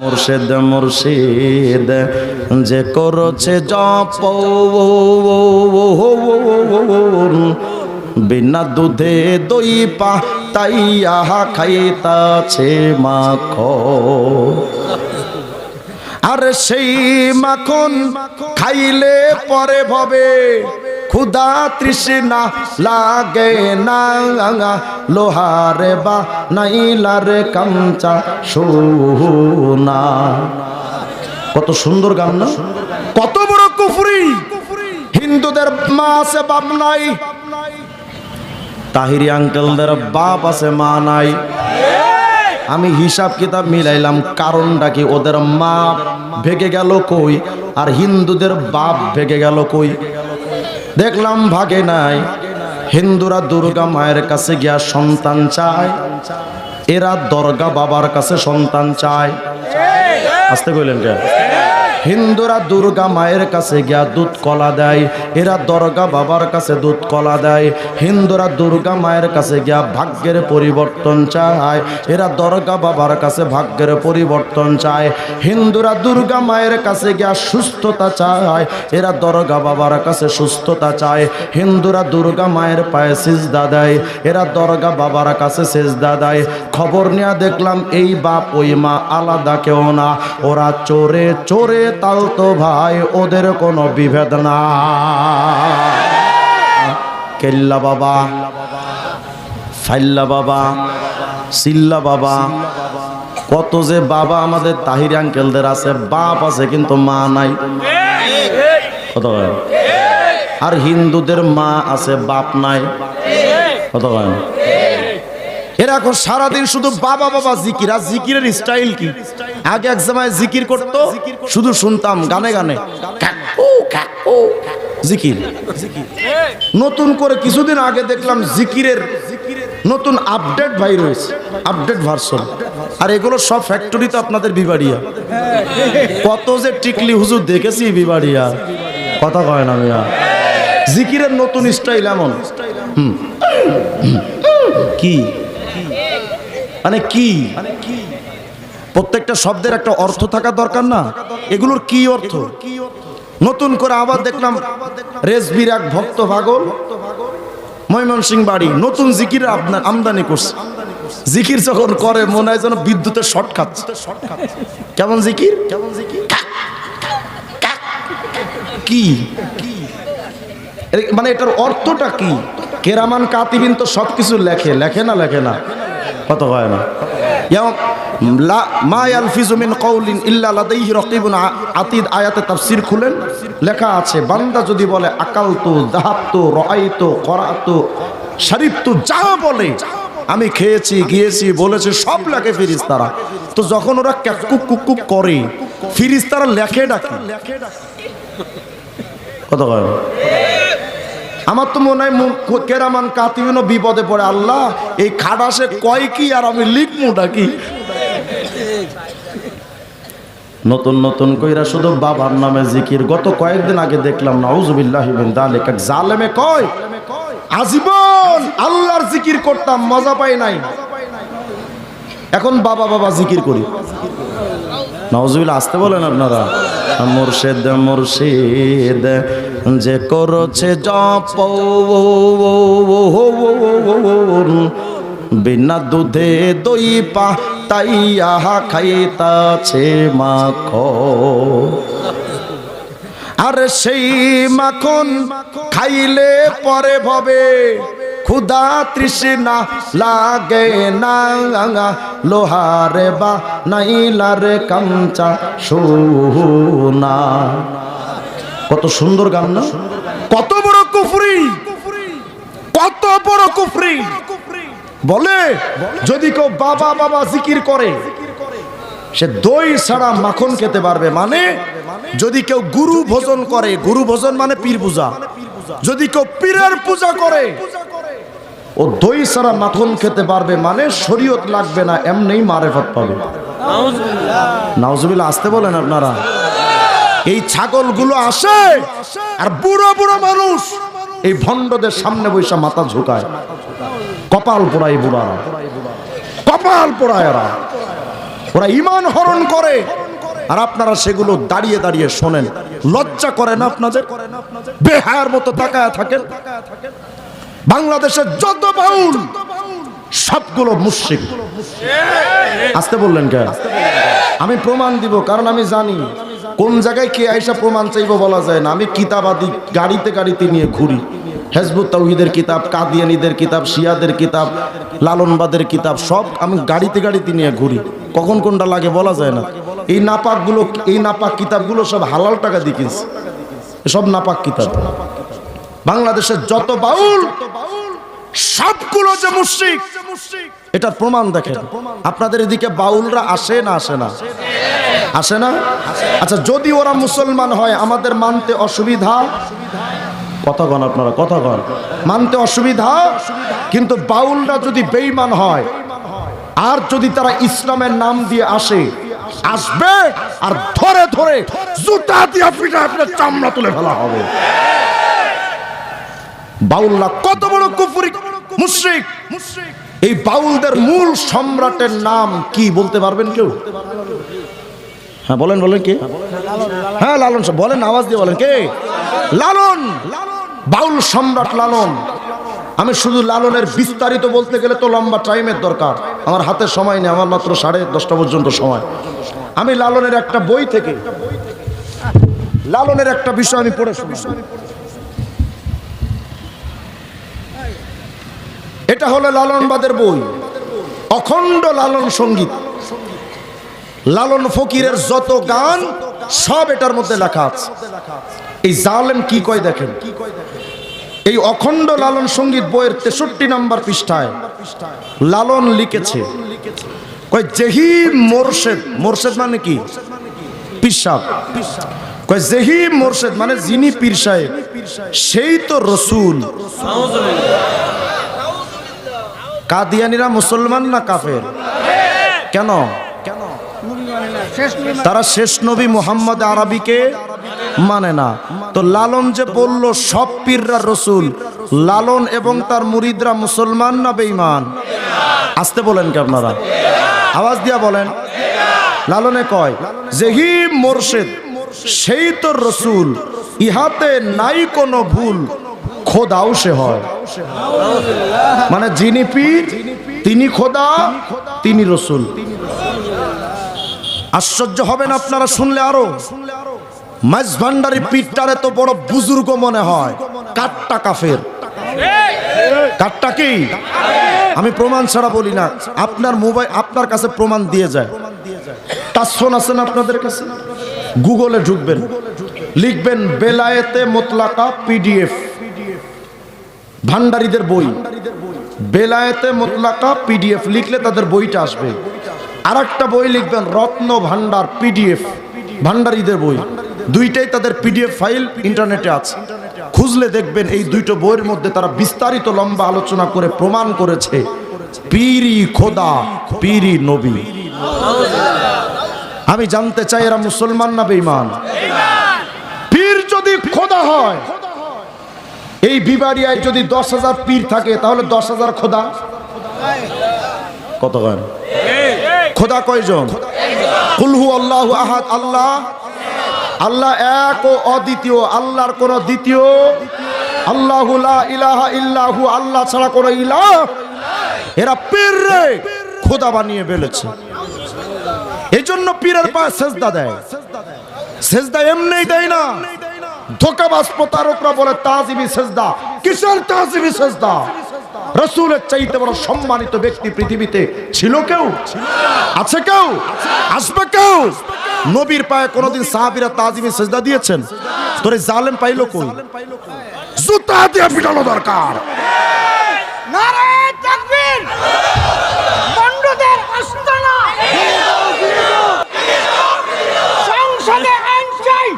মুর্শিদ মুর্শিদ, যে করছে জপ বিনা দুধে দই পা তাইয়া খাইতাছে মাখ আর সেই মাখন খাইলে পরে ভবে ক্ষুধা তৃষ্ণা লাগে না লোহারে বা নাইলারে কাঞ্চা সোনা কত সুন্দর গান না কত বড় কুফরি হিন্দুদের মা আছে বাপ নাই তাহিরি আঙ্কেলদের বাপ আছে মা নাই আমি হিসাব কিতাব মিলাইলাম, কারণটা কি? ওদের মা ভেগে গেল কই? আর হিন্দুদের বাপ ভেগে গেল কই? দেখলাম ভাগে নাই। হিন্দুরা দুর্গা মায়ের কাছে গিয়া সন্তান চায়। এরা দর্গা বাবার কাছে সন্তান চায়। আসতে কইলেন কে? হিন্দুরা দুর্গা মায়ের কাছে গিয়া দুধ কলা দেয়, এরা দর্গা বাবার কাছে দুধ কলা দেয়। হিন্দুরা দুর্গা মায়ের কাছে গিয়া ভাগ্যের পরিবর্তন চায়, এরা দর্গা বাবার কাছে ভাগ্যের পরিবর্তন চায়। হিন্দুরা দুর্গা মায়ের কাছে গিয়া সুস্থতা চায়, এরা দর্গা বাবার কাছে সুস্থতা চায়। হিন্দুরা দুর্গা মায়ের পায়ে সিজদা দেয়, এরা দর্গা বাবার কাছে সেজদা দেয়। খবর নিয়ে দেখলাম, এই বাপ, ওই মা আলাদা কেউ না। ওরা চোরে চোরে তাল তো ভাই, ওদের কোনো বিভেদ না। কেল্লা বাবা, ফাইল্লা বাবা, সিল্লা বাবা, কত যে বাবা আমাদের তাহির আঙ্কেলদের আছে, বাপ আছে কিন্তু মা নাই। কত আর হিন্দুদের মা আছে, বাপ নাই। কত? এরা এখন সারাদিন শুধু বাবা বাবা জিকির, আর জিকিরের স্টাইল কি? আগে এক সময় জিকির করতো, শুধু শুনতাম গানে গানে। জিকির। নতুন করে কিছুদিন আগে দেখলাম জিকিরের নতুন আপডেট ভাই রয়েছে আপডেট ভার্সন। আর এগুলো সব ফ্যাক্টরি তো আপনাদের বিবাড়িয়া। কত যে টিকলি হুজুর দেখেছি বিবাড়িয়া। কথা কয় না মিয়া। জিকিরের নতুন স্টাইল এমন। হুম। কি? মানে কি? প্রত্যেকটা শব্দের একটা অর্থ থাকা দরকার না? এগুলোর কি অর্থ? নতুন করে আবার দেখলাম রেসবির এক ভক্ত পাগল ময়মনসিং বাড়ি, নতুন জিকির আপনার আমদানি করছে। জিকির যখন করে, মনে হয় যেন বিদ্যুতের শর্ট খাচ্ছে কেমন জিকির? কেমন জিকির কি মানে এটার অর্থটা কি? কেরামান, কাতিবিন তো সব কিছু লেখে লেখে না লেখে না। কত হয় না? খুলেন। লেখা আছে, বান্দা যদি বলে যা বলে, আমি খেয়েছি, গিয়েছি, বলেছি, সব লেখে ফিরিস্তারা। তো যখন ওরা ক্যাকুক কুকুক করে, ফিরিস্তারা লেখে ডাকে। কত হয় আমার তো মনে হয় কেরামান কাতিবিনও বিপদে পড়ে। আল্লাহ, এই খাটাসে কয় কি আর আমি লিখমুটা কি নতুন নতুন কইরা শুধু বাবার নামে জিকির। গত কয়েকদিন আগে দেখলাম, নাউজুবিল্লাহি যালিক এক জালেমে কয়? আজীবন আল্লাহর জিকির করতাম, মজা পাই নাই। এখন বাবা বাবা জিকির করি। নওয়াজুবিল্লাহ আসতে বলেন আপনারা? মুর্শেদ, মুর্শিদ। যে করছে জপ বিনা দুধে দই পা তাইয়া খাইতাছে মাখ আর সেই মাখন খাইলে পরে ভবে, ক্ষুধা তৃষ্ণা লাগে না, লোহারে বা নাইলারে কাঞ্চা সোনা কত সুন্দর গান না? কত বড় কুফরি কত বড় কুফরি। বলে যদি কেউ বাবা বাবা জিকির করে সে দই ছাড়া মাখন খেতে পারবে। মানে যদি কেউ গুরু ভোজন করে গুরু ভোজন মানে পীর পূজা। যদি কেউ পীরের পূজা করে ও দই ছাড়া মাখন খেতে পারবে। মানে শরীয়ত লাগবে না এমনি মারেফত পাবে। নাউজুবিল্লাহ আসতে বলেন আপনারা। এই ছাগলগুলো আসে আর বুড়ো বুড়ো মানুষ এই ভণ্ডদের সামনে বৈশা মাথা ঝুঁকায়। কপাল পোড়ায় বুড়ারা কপাল পোড়ায় এরা। ওরা ইমান হরণ করে। আর আপনারা সেগুলো দাঁড়িয়ে দাঁড়িয়ে শোনেন। লজ্জা করেন আপনাদের? বেহায়ার মতো তাকায় থাকেন। বাংলাদেশের যত বাউল, সবগুলো মুশ্রিক। আসতে বললেন কে আমি প্রমাণ দিব, কারণ আমি জানি। কোন জায়গায় কে আইসা প্রমাণ চাইব বলা যায় না। আমি কিতাবাদি গাড়িতে গাড়িতে নিয়ে ঘুরি। হেজবুত তাওহিদের কিতাব, কাদিয়ানিদের কিতাব, শিয়াদের কিতাব, লালনবাদের কিতাব, সব আমি গাড়িতে গাড়িতে নিয়ে ঘুরি। কখন কোনটা লাগে বলা যায় না। এই নাপাকগুলো, এই নাপাক কিতাবগুলো সব হালাল টাকা দিয়ে কিনছে। সব নাপাক কিতাব। বাংলাদেশের যত বাউল, সবগুলো যে মুশরিক এটার প্রমাণ দেখেন। আপনাদের এদিকে বাউলরা আসে না আসে না? আসে না? আচ্ছা যদি ওরা মুসলমান হয়, আমাদের মানতে অসুবিধা? কথা কন আপনারা, কথা কন। মানতে অসুবিধা? কিন্তু বাউলরা যদি বেঈমান হয়, আর যদি তারা ইসলামের নাম দিয়ে আসে, আসবে আর ধরে ধরে জুতা দিয়ে পিঠা আপনার চামড়া তুলে ফেলা হবে। বাউলরা কত বড় কুফরি, মুশরিক এই বাউলদের মূল সম্রাটের নাম কি বলতে পারবেন কেউ? হ্যাঁ বলেন বলেন কে? হ্যাঁ লালন বলেন, আওয়াজ দিয়ে বলেন, কে? লালন! বাউল সম্রাট লালন। আমি শুধু লালনের বিস্তারিত বলতে গেলে তো লম্বা টাইমের দরকার। আমার হাতে সময় নেই, আমার মাত্র সাড়ে দশটা পর্যন্ত সময়। আমি লালনের একটা বই থেকে, লালনের একটা বিষয় আমি পড়ে শুনি এটা হলো লালনবাদের বই। অখণ্ড লালন সংগীত। লালন ফকিরের যত গান, সব এটার মধ্যে লেখা আছে। এই জালেম কি কয় দেখেন? এই অখণ্ড লালন সংগীত বইয়ের তেষট্টি নাম্বার পৃষ্ঠায় লালন লিখেছে। কয় জেহি মোরশেদ। মোরশেদ মানে কি? পিসাব কয় জেহি মোরশেদ মানে যিনি পীর সাহেব, সেই তো রসুল। কাদিয়ানিরা মুসলমান না কাফের? কেন? কেন তারা শেষ নবী মোহাম্মদ আরবিকে মানে না। তো লালন যে বলল, সব পীররা রসুল, লালন এবং তার মুরিদরা মুসলমান না বেঈমান? আসতে বলেন কি আপনারা? আওয়াজ দিয়া বলেন। লালনে কয় যেহি মোরশেদ, সেই তো রসুল, ইহাতে নাই কোনো ভুল। খোদাও সে হয়। মানে যিনি পীর, তিনি খোদা, তিনি রসুল। আশ্চর্য হবেন আপনারা শুনলে আরও। মাঝ ভান্ডারি পীরটারে তো বড় বুজুর্গ মনে হয়। কাটটা কাফের। কাটটা কি? আমি প্রমাণ ছাড়া বলি না। আপনার মোবাইল আপনার কাছে প্রমাণ দিয়ে যায়। টাচ ফোন আছে না আপনাদের কাছে? গুগলে ঢুকবেন। লিখবেন বেলায়েতে মোতলাকা পিডিএফ। ভান্ডারীদের বই। বেলায়েতে মোতলাকা পিডিএফ লিখলে তাদের বইটা আসবে। আর একটা বই লিখবেন, রত্ন ভান্ডার পিডিএফ, ভান্ডারীদের বই। দুইটাই তাদের পিডিএফ ফাইল ইন্টারনেটে আছে। খুঁজলে দেখবেন এই দুইটো বইয়ের মধ্যে তারা বিস্তারিত লম্বা আলোচনা করে প্রমাণ করেছে। পীরি খোদা, পীরি নবী। আমি জানতে চাই এরা মুসলমান না বেঈমান? পীর যদি খোদা হয় এই বিবারিয়ায় যদি দশ হাজার পীর থাকে, তাহলে দশ হাজার খোদা। কত কয়? খোদা কয়জন? কুলহু আল্লাহ আহাদ, আল্লাহ। আল্লাহ এক ও অদ্বিতীয়, আল্লাহর কোন দ্বিতীয়। আল্লাহু লা ইলাহা ইল্লাহু, আল্লাহ ছাড়া কোন ইলাহ। এরা পীর রে খোদা বানিয়ে ফেলেছে। এই জন্য পীরের পায়ে সেজদা দেয়। সেজদা এমনি দেয় না। ধোকাবাজ প্রতারকরা বলে তাজিবি সেজদা। কিসের তাজিবি সেজদা? রসুলের চাইতে বড় সম্মানিত ব্যক্তি পৃথিবীতে ছিল কেউ? আছে কেউ? আসবে কেউ? নবীর পায়ে কোনোদিন সাহাবিরা তাজিমি সেজদা দিয়েছেন? তোরে জালেম পাইলো কই? জুতা দিয়ে পিটানো দরকার। নারায়ে তাকবীর বন্ধুদের আস্তানা সংসদে আইন চাই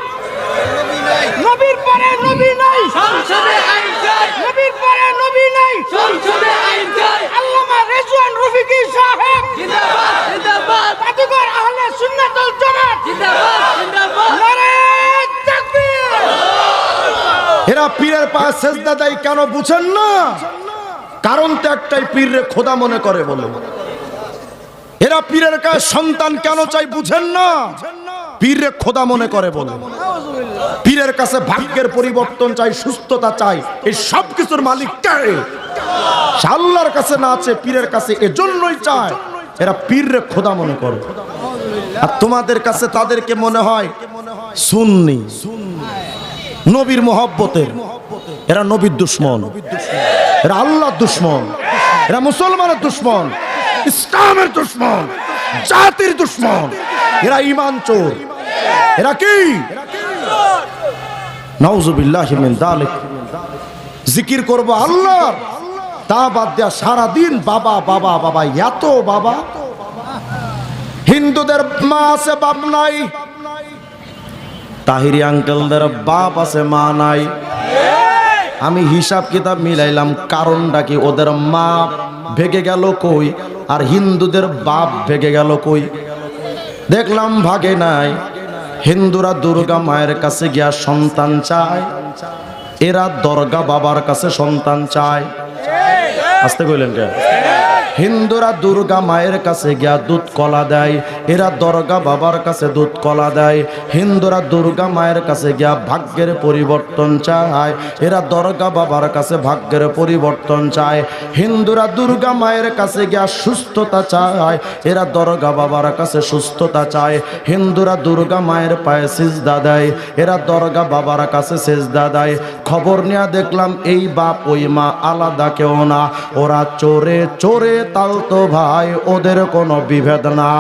নবীর পরে নবী নাই সংসদে আইন চাই নবীর পরে নবী নাই সংসদে আইন চাই আল্লামা রেজওয়ান রফিকি সাহেব জিন্দাবাদ জিন্দাবাদ জাতিগর আহলে সুন্নাতুল জামাত জিন্দাবাদ জিন্দাবাদ নারায়ে তাকবীর এরা পীরের পায়ে সেজদা দেয় কেন বুঝেন না? কারণ তো একটাই পীররে খোদা মনে করে বলে। এরা পীরের কাছে সন্তান কেন চাই বুঝেন না? পীরে খোদা মনে করে বলে। পীরের কাছে ভাগ্যের পরিবর্তন চাই সুস্থতা চাই এই সব কিছুর মালিক কে আল্লাহর কাছে না আছে, পীরের কাছে এজন্যই চায়। এরা পীররে খোদা মনে করে। আর তোমাদের কাছে তাদেরকে মনে হয় সুন্নি। নবীর মোহব্বতের। এরা নবীর দুশ্মন। এরা আল্লাহর দুশ্মন। এরা মুসলমানের দুশ্মন। ইসলামের দুশ্মন। জাতির দুশ্মন। এরা ইমান চোর। এরা কি? নাউজুবিল্লাহ মিন যালিক জিকির করব আল্লাহ তা বাদ দেয়া সারাদিন বাবা বাবা বাবা, এত বাবা। হিন্দুদের মা আছে, বাপ নাই। তাহিরি আঙ্কেলদের বাপ আছে, মা নাই। আমি হিসাব কিতাব মিলাইলাম, কারণটা কি? ওদের মা ভেগে গেল কই? আর হিন্দুদের বাপ ভেগে গেল কই? দেখলাম ভাগে নাই। হিন্দুরা দুর্গা মায়ের কাছে গিয়া সন্তান চায়। এরা দরগা বাবার কাছে সন্তান চায়। আসতে কইলেন কে? হিন্দুরা দুর্গা মায়ের কাছে গিয়া দুধ কলা দেয়, এরা দরগা বাবার কাছে দুধ কলা দেয়। হিন্দুরা দুর্গা মায়ের কাছে গিয়া ভাগ্যের পরিবর্তন চায়, এরা দরগা বাবার কাছে ভাগ্যের পরিবর্তন চায়। হিন্দুরা দুর্গা মায়ের কাছে গিয়া সুস্থতা চায়, এরা দরগা বাবার কাছে সুস্থতা চায়। হিন্দুরা দুর্গা মায়ের পায়ে সিজদা দেয়, এরা দরগা বাবার কাছে সেজদা দেয়। খবর নিয়ে দেখলাম, এই বাপ, ওই মা আলাদা কেউ না। ওরা চোরে চোরে তাল তো ভাই, ওদের কোনো বিভেদ না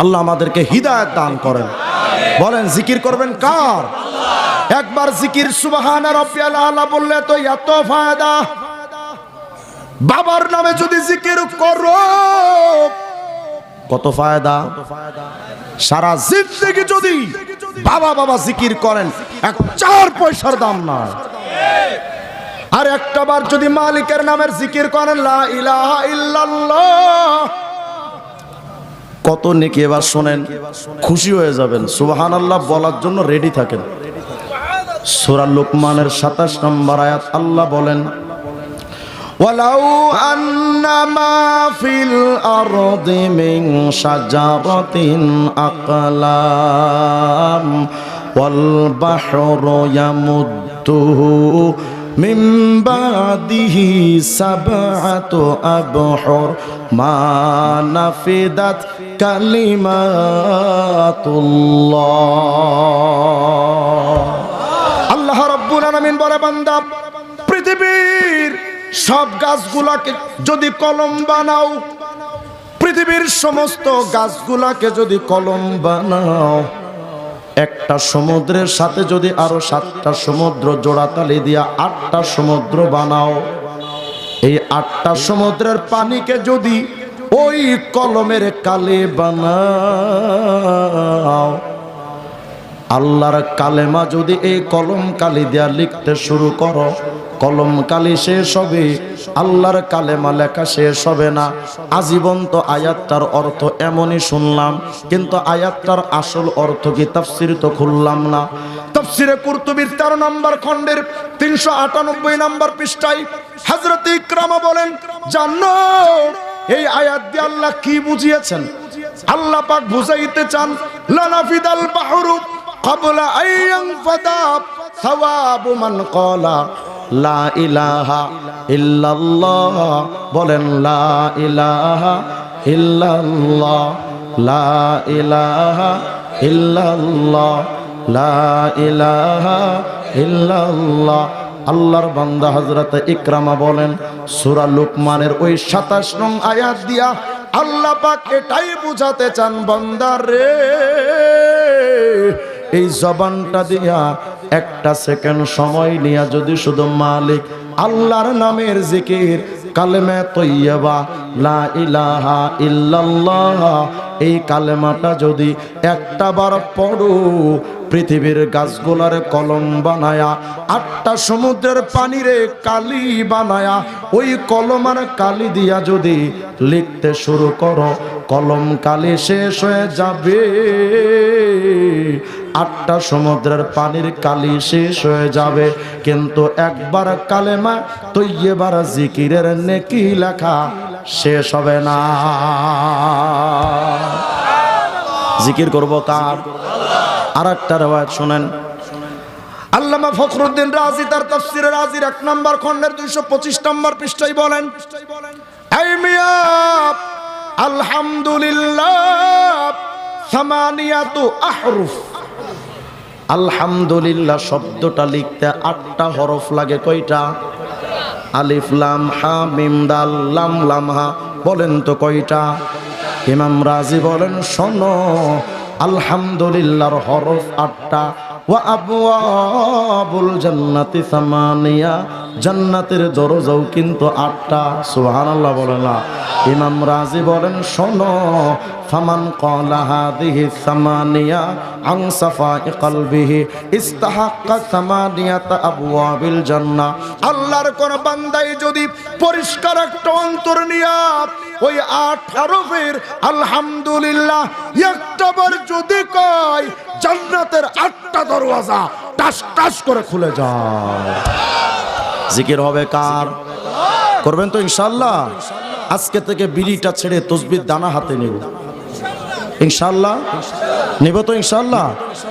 আল্লাহ আমাদেরকে হৃদায়ত দান করেন। বলেন, জিকির করবেন কার? একবার জিকির সুবাহান বললে তো এত ফায়দা। বাবার নামে যদি জিকির করো, কত ফায়দা? সারা জিন্দগি যদি বাবা বাবা জিকির করেন, এক চার পয়সার দাম নয় আর একটা বার যদি মালিকের নামের জিকির করেন লা ইলাহা ইল্লাল্লাহ কত নেকি এবার শোনেন খুশি হয়ে যাবেন সুবহান আল্লাহ বলার জন্য রেডি থাকেন সূরা লোকমানের সাতাশ নম্বর আয়াত আল্লাহ বলেন ولو أن ما في الأرض من شجرة أقلام والبحر يمده من بعده سبعة أبحر ما نفدت كلمات الله আল্লাহ রব্বুল আলামিন বলে বান্দা পৃথিবীর সব গাছগুলাকে যদি কলম বানাও পৃথিবীর সমস্ত গাছগুলাকে যদি কলম বানাও একটা সমুদ্রের সাথে যদি আরও সাতটা সমুদ্র জোড়াতালি দিয়া আটটা সমুদ্র বানাও, এই আটটা সমুদ্রের পানিকে যদি ওই কলমের কালে বানাও, আল্লাহর কালেমা যদি এই কলম কালি দিয়া লিখতে শুরু করো কলম কালি শেষ হবে, আল্লাহর কালেমা লেখা শেষ হবে না। আজীবন তো আয়াতটার অর্থ এমনই শুনলাম, কিন্তু আয়াতটার আসল অর্থ কি তাফসির তো খুললাম না। তাফসিরে কুর্তুবির তেরো নম্বর খণ্ডের তিনশো আটানব্বই নম্বর পৃষ্ঠায় হজরত ইকরামা বলেন জান্ন এই আয়াত দিয়ে আল্লাহ কি বুঝিয়েছেন? আল্লাহ পাক বুঝাইতে চান, লানাফিদাল বাহরু কবলা আইয়াং ফাদা, সওয়াবু মান ক্বালা লা ইলাহা ইল্লাল্লাহ, বলেন লা ইলাহা ইল্লাল্লাহ, লা ইলাহা ইল্লাল্লাহ, লা ইলাহা ইল্লাল্লাহ। আল্লাহর বান্দা হজরতে ইকরামা বলেন, সুরা লুকমানের ওই সাতাশ নং আয়াত দিয়া আল্লাহ পাক এটাই বুঝাতে চান বান্দার রে। এই জবানটা দিয়া একটা সেকেন্ড সময় নিয়া যদি শুধু মালিক আল্লাহর নামের জিকির, কালেমে তৈয়বা, লা ইলাহা ইল্লাল্লাহ, এই কালেমাটা যদি একটা বার পড়ো, পৃথিবীর গাছগুলার কলম বানায়া, আটটা সমুদ্রের পানিরে কালি বানায়া, ওই কলম আর কালি দিয়া যদি লিখতে শুরু করো, কলম কালি শেষ হয়ে যাবে। আটটা সমুদ্রের পানির কালি শেষ হয়ে যাবে। কিন্তু একবার কালেমা তৈবার জিকিরের নেকি লেখা শেষ হবে না। জিকির করব কার? আর একটা রেওয়ায়ত শোনেন। আল্লামা ফখরুদ্দিন রাজি তার তাফসিরের রাজির এক নম্বর খণ্ডের দুইশো পঁচিশ নম্বর পৃষ্ঠায় বলেন আলহামদুলিল্লাহ, সামানিয়াতু আহরুফ। আলহামদুলিল্লাহ শব্দটা লিখতে আটটা হরফ লাগে কয়টা? আলিফ, লাম, হা, মিম, দাল, লাম লাম, হা, বলেন তো কয়টা? ইমাম রাজি বলেন, শোন, আলহামদুলিল্লাহর হরফ আটটা। ওয়া আবওয়াবুল জান্নাতি সামানিয়া জান্নাতের দরজাও কিন্তু আটটা, সুবহানাল্লাহ বলেন না। ইমাম রাজি বলেন, শোনো, ফামান ক্বালা হাদিহি সামানিয়া আন সাফাই কলবিহি, ইস্তাহাক্কা সামানিয়াতা আবওয়াবিল জান্নাহ আল্লাহর কোন বান্দাই যদি পরিষ্কার একটা অন্তর নিয়া ওই আট হরফের আলহামদুলিল্লাহ একটাবার যদি কয়, জান্নাতের আটটা দরওয়াজা টাস টাস করে খুলে যায়। জিকির হবে কার? করবেন তো ইনশাল্লাহ আজকে থেকে বিড়িটা ছেড়ে তসবির দানা হাতে নেব। ইনশাল্লাহ নেব তো ইনশাল্লাহ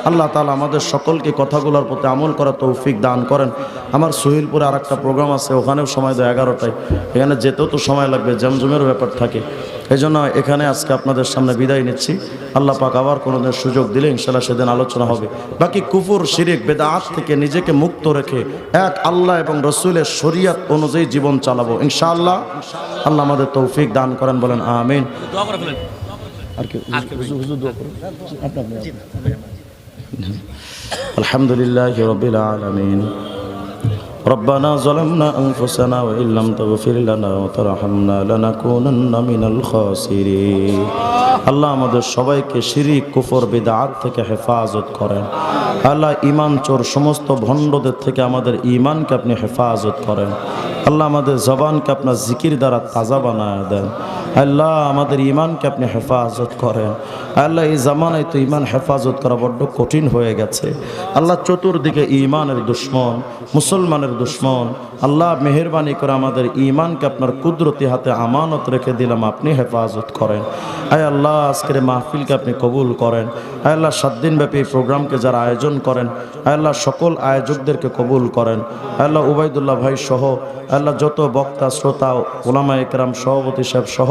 আল্লাহ তালা আমাদের সকলকে কথাগুলোর প্রতি আমল করা তৌফিক দান করেন। আমার সোহিলপুরে আর একটা প্রোগ্রাম আছে, ওখানেও সময় দেয় এগারোটায়। এখানে যেতেও তো সময় লাগবে জমজমের ব্যাপার থাকে। এই জন্য এখানে আজকে আপনাদের সামনে বিদায় নিচ্ছি। আল্লাহ পাক আবার কোনো দিন সুযোগ দিলে ইনশাল্লাহ সেদিন আলোচনা হবে। বাকি কুফুর শিরিক বেদাত থেকে নিজেকে মুক্ত রেখে এক আল্লাহ এবং রসুলের শরিয়াত অনুযায়ী জীবন চালাবো। ইনশাআল্লাহ আল্লাহ আমাদের তৌফিক দান করেন বলেন আমিন। আলহামদুলিল্লাহ রবিল আলমিন। ربنا ظلمنا أنفسنا وإن لم تغفر لنا وترحمنا لنكونن من الخاسرين আল্লাহ আমাদের সবাইকে শিরিক কুফর বিদআত থেকে হেফাজত করেন আল্লাহ ইমান চোর সমস্ত ভণ্ডদের থেকে আমাদের ইমানকে আপনি হেফাজত করেন আল্লাহ আমাদের জবানকে আপনার জিকির দ্বারা তাজা বানায় দেন আল্লাহ আমাদের ইমানকে আপনি হেফাজত করেন আল্লাহ এই জামানায় তো ইমান হেফাজত করা বড্ড কঠিন হয়ে গেছে আল্লাহ চতুর্দিকে ইমানের দুশ্মন মুসলমানের দুশ্মন। আল্লাহ মেহরবানি করে আমাদের ইমানকে আপনার কুদরতি হাতে আমানত রেখে দিলাম, আপনি হেফাজত করেন। আয় আল্লাহ, আজকের মাহফিলকে আপনি কবুল করেন। আয় আল্লাহ সাত দিনব্যাপী প্রোগ্রামকে যারা আয়োজন করেন, আয় আল্লাহ, সকল আয়োজকদেরকে কবুল করেন। আয় আল্লাহ, উবাইদুল্লাহ ভাই সহ আল্লাহ, যত বক্তা, শ্রোতা ওলামা একরাম সভাপতি সাহেব সহ,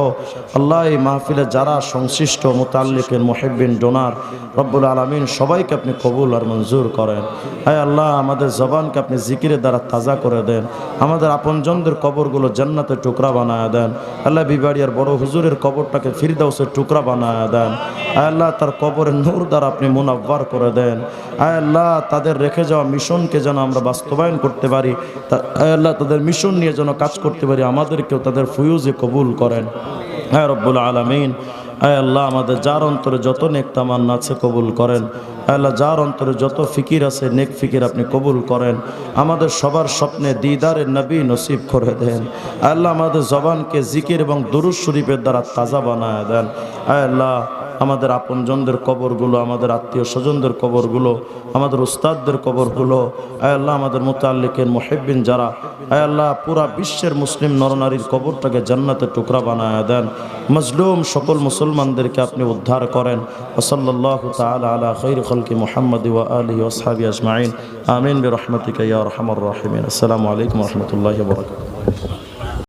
আল্লাহ এই মাহফিলে যারা সংশ্লিষ্ট মোতাল্লিকের মোহেব্বিন, ডোনার, রব্বুল আলমিন সবাইকে আপনি কবুল আর মঞ্জুর করেন। হায় আল্লাহ, আমাদের জবানকে আপনি জিকিরের দ্বারা তাজা করে দেন। আমাদের আপনজনদের কবরগুলো জান্নাতে টুকরা বানায় দেন। আল্লাহ বিবাড়িয়ার বড় হুজুরের কবরটাকে ফিরদাউসের টুকরা বানায় দেন। আল্লাহ, তার কবরের নূর দ্বারা আপনি মুনাব্বার করে দেন। আল্লাহ, তাদের রেখে যাওয়া মিশনকে যেন আমরা বাস্তবায়ন করতে পারি। আল্লাহ, তাদের মিশন নিয়ে যেন কাজ করতে পারি। আমাদেরকেও তাদের ফুয়ুজে কবুল করেন। হ্যাঁ রব্বুল আলমিন। আয় আল্লাহ, আমাদের যার অন্তরে যত নেক তামান্না আছে কবুল করেন। আল্লাহ, যার অন্তরে যত ফিকির আছে, নেক ফিকির আপনি কবুল করেন। আমাদের সবার স্বপ্নে দিদারের নবী নসিব করে দেন। আল্লাহ, আমাদের জবানকে জিকির এবং দুরুজ শরীফের দ্বারা তাজা বানায় দেন। আয় আল্লাহ আমাদের আপনজনদের কবরগুলো, আমাদের আত্মীয় স্বজনদের কবরগুলো, আমাদের উস্তাদদের কবরগুলো। আয় আল্লাহ, আমাদের মোতাল্লিকের মোহেব্বিন যারা, আয় আল্লাহ, পুরা বিশ্বের মুসলিম নরনারীর কবরটাকে জান্নাতের টুকরা বানায় দেন। মজলুম সকল মুসলমানদেরকে আপনি উদ্ধার করেন। ওসল্লাহ মোহাম্মদ ওয়া আলী আমিন বে রহমতিকা ইয়া আসসালামু আলাইকুম রহমতুল্লাহ